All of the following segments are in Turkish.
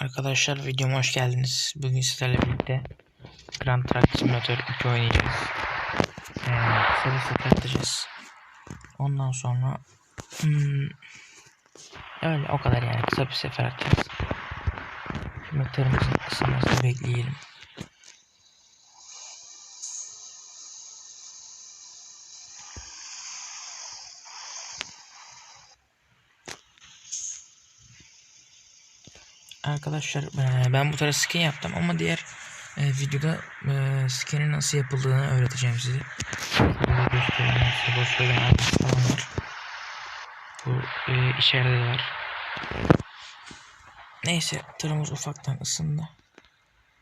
Arkadaşlar videoma hoş geldiniz. Bugün sizlerle birlikte Grand Truck Simulator 2 oynayacağız. Ee, atacağız. Ondan sonra hmm, öyle o kadar yani kısa bir sefer atacağız. Şimdi tırımızın ısınmasını bekleyelim. Arkadaşlar ben bu tarz skin yaptım ama diğer videoda eee skinin nasıl yapıldığını öğreteceğim size. Bu içeride de var. Neyse tırımız ufaktan ısındı.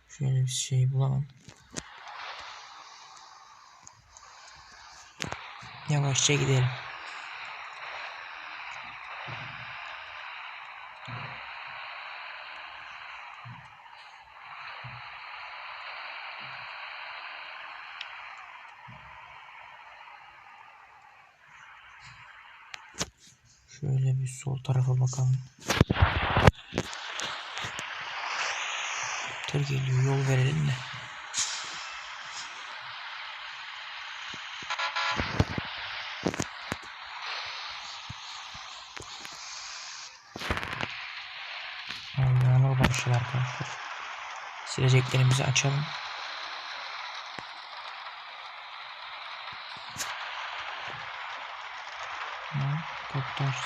Şöyle bir şey bulalım. Yavaşça gidelim. Şöyle bir sol tarafa bakalım. Tır geliyor yol verelim de. Yağmur başladı arkadaşlar. Sileceklerimizi açalım. Tamam. Çıkmış.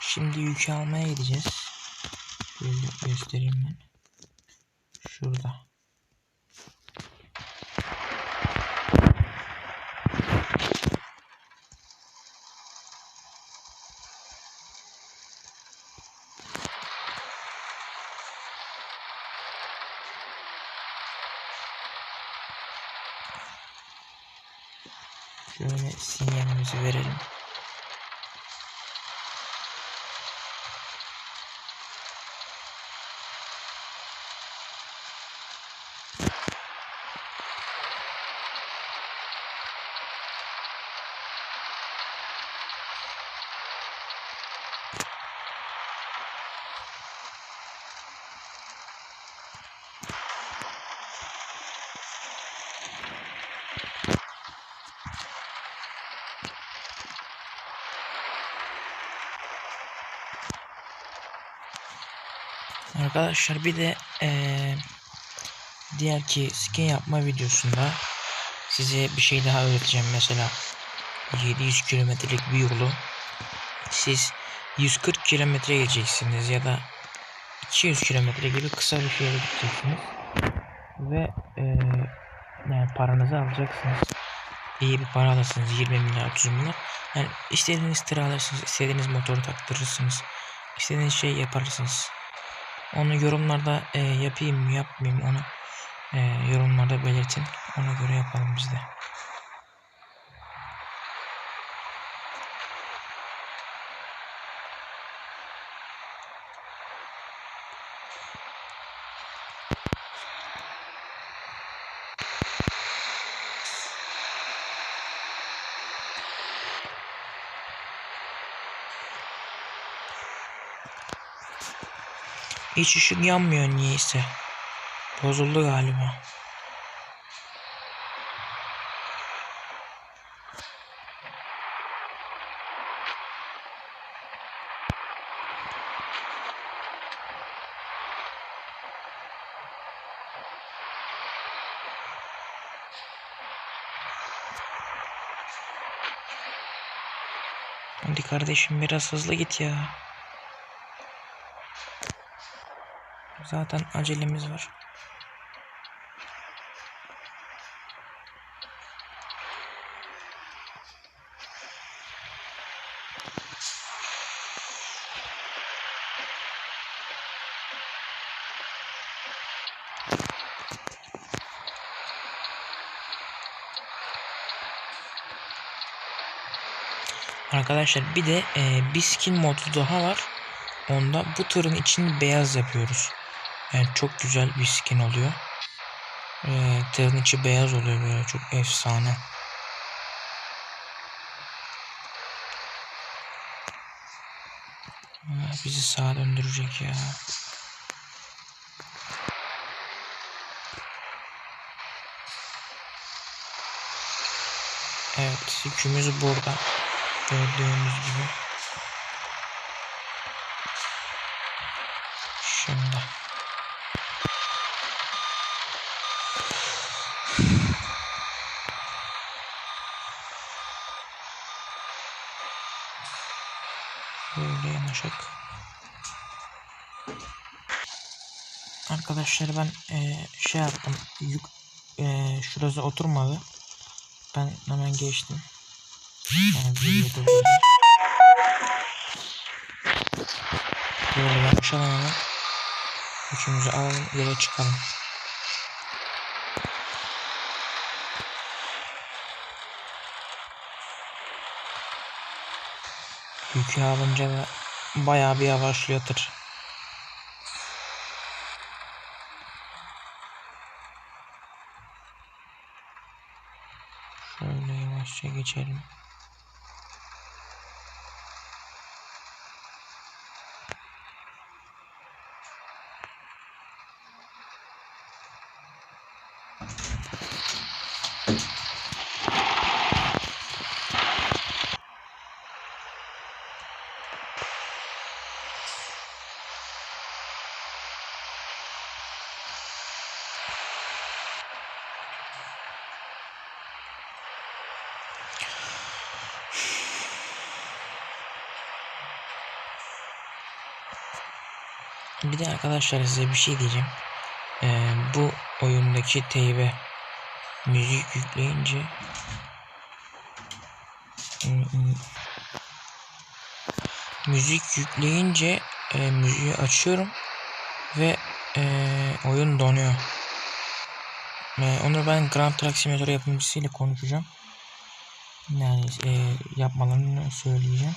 Şimdi yükü almaya gideceğiz. Şöyle göstereyim ben. Şurada. Şöyle sinyalimizi verelim. Arkadaşlar. Bir de eee diğer ki skin yapma videosunda size bir şey daha öğreteceğim. Mesela 700 kilometrelik bir yolu. Siz 140 kilometre geleceksiniz ya da 200 kilometre gibi kısa bir şeye gideceksiniz. Ve eee yani paranızı alacaksınız. İyi bir para alırsınız. 20 milyar 30 milyar. Yani istediğiniz tır alırsınız istediğiniz motoru taktırırsınız. İstediğiniz şeyi yaparsınız onu yorumlarda e, yapayım mı yapmayayım onu e, yorumlarda belirtin. Ona göre yapalım biz de. Hiç ışık yanmıyor niyeyse. Bozuldu galiba. Hadi kardeşim biraz hızlı git ya. Zaten acelemiz var. Arkadaşlar bir de e, bir skin modu daha var. Onda bu tırın içini beyaz yapıyoruz. Yani çok güzel bir skin oluyor. Ee, tırın içi beyaz oluyor böyle çok efsane. Aa, bizi sağa döndürecek ya. Evet yükümüz burada. Gördüğünüz gibi. Şimdi. Böyle yanaşık. Arkadaşlar ben eee, şey yaptım. Yük, eee, şurası oturmadı. Ben hemen geçtim. Yani video durdurdum. Böyle yapışalım hemen. Üçümüzü alalım yola çıkalım. Yükü alınca bayağı bir yavaşlıyor yavaşça Bir de arkadaşlar size bir şey diyeceğim. Ee, bu oyundaki teybe müzik yükleyince müzik yükleyince e, müziği açıyorum ve e, oyun donuyor. E, onu ben Grand Truck Simulator yapımcısıyla konuşacağım. Yani e, yapmalarını söyleyeceğim.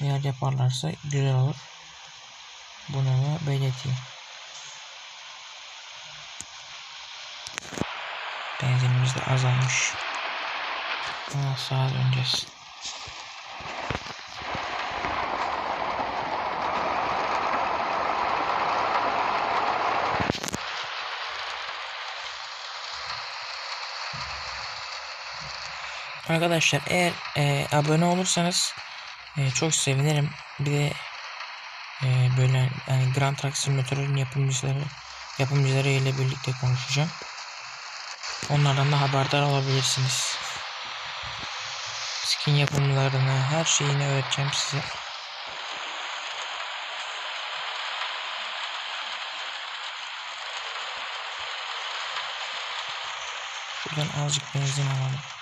Eğer yaparlarsa güzel olur. Bunu belirteyim. Benzinimiz de azalmış. Ama sağa döneceğiz. Arkadaşlar eğer e, abone olursanız e, çok sevinirim. Bir de Grand Truck Simulator'ın yapımcıları yapımcıları ile birlikte konuşacağım. Onlardan da haberdar olabilirsiniz. Skin yapımlarını, her şeyini öğreteceğim size. Şuradan azıcık benzin alalım.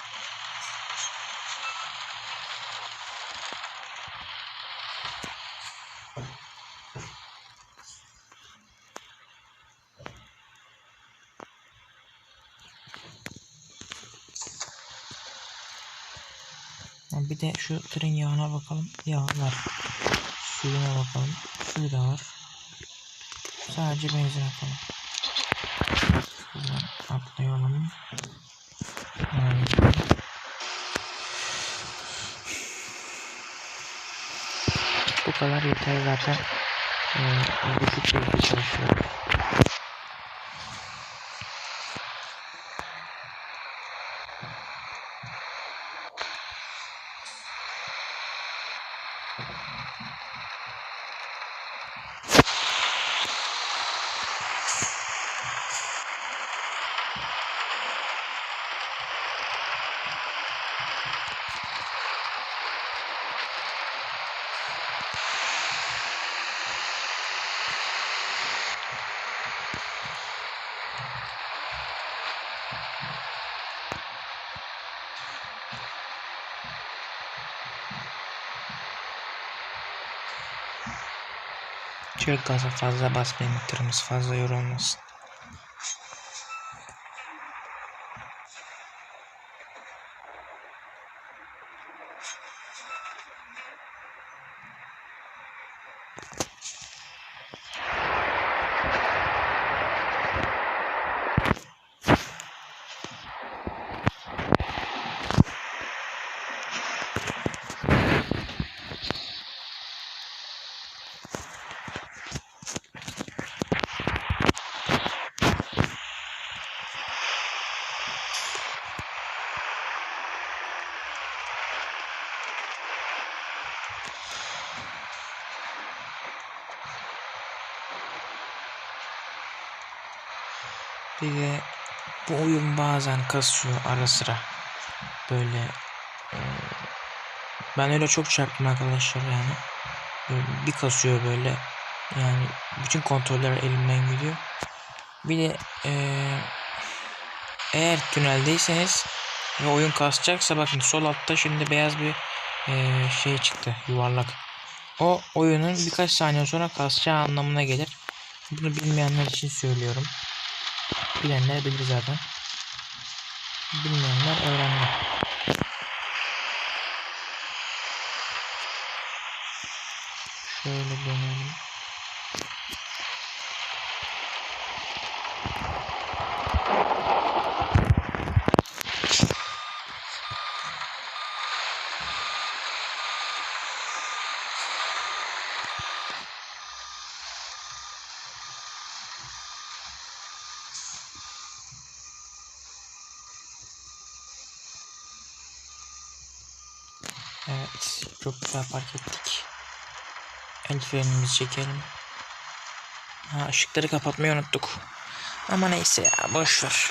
Bir de şu tırın yağına bakalım. Yağ var. Suyuna bakalım. Suyu da var. Sadece benzin atalım. Şuradan atlayalım. Evet. Bu kadar yeter zaten. Ee, düşük sesle çalışıyor. Çok gaza fazla basmayın tırımız fazla yorulmasın. De bu oyun bazen kasıyor ara sıra. Böyle e, ben öyle çok çarptım arkadaşlar yani. Böyle bir kasıyor böyle. Yani bütün kontroller elimden gidiyor. Bir de e, eğer tüneldeyseniz ve oyun kasacaksa bakın sol altta şimdi beyaz bir e, şey çıktı yuvarlak. O oyunun birkaç saniye sonra kasacağı anlamına gelir. Bunu bilmeyenler için söylüyorum. Bilenler bilir zaten. Bilmeyenler öğrendi. Şöyle dönelim. Evet, çok güzel park ettik. El frenimizi çekelim. Ha, ışıkları kapatmayı unuttuk. Ama neyse ya, boş ver.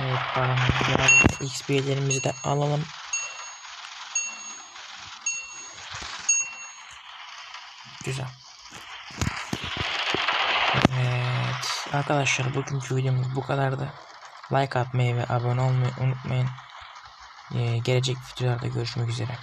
Evet, paramızı geldi. XP'lerimizi de alalım. Güzel. Evet, arkadaşlar bugünkü videomuz bu kadardı. Like atmayı ve abone olmayı unutmayın. Ee, gelecek videolarda görüşmek üzere.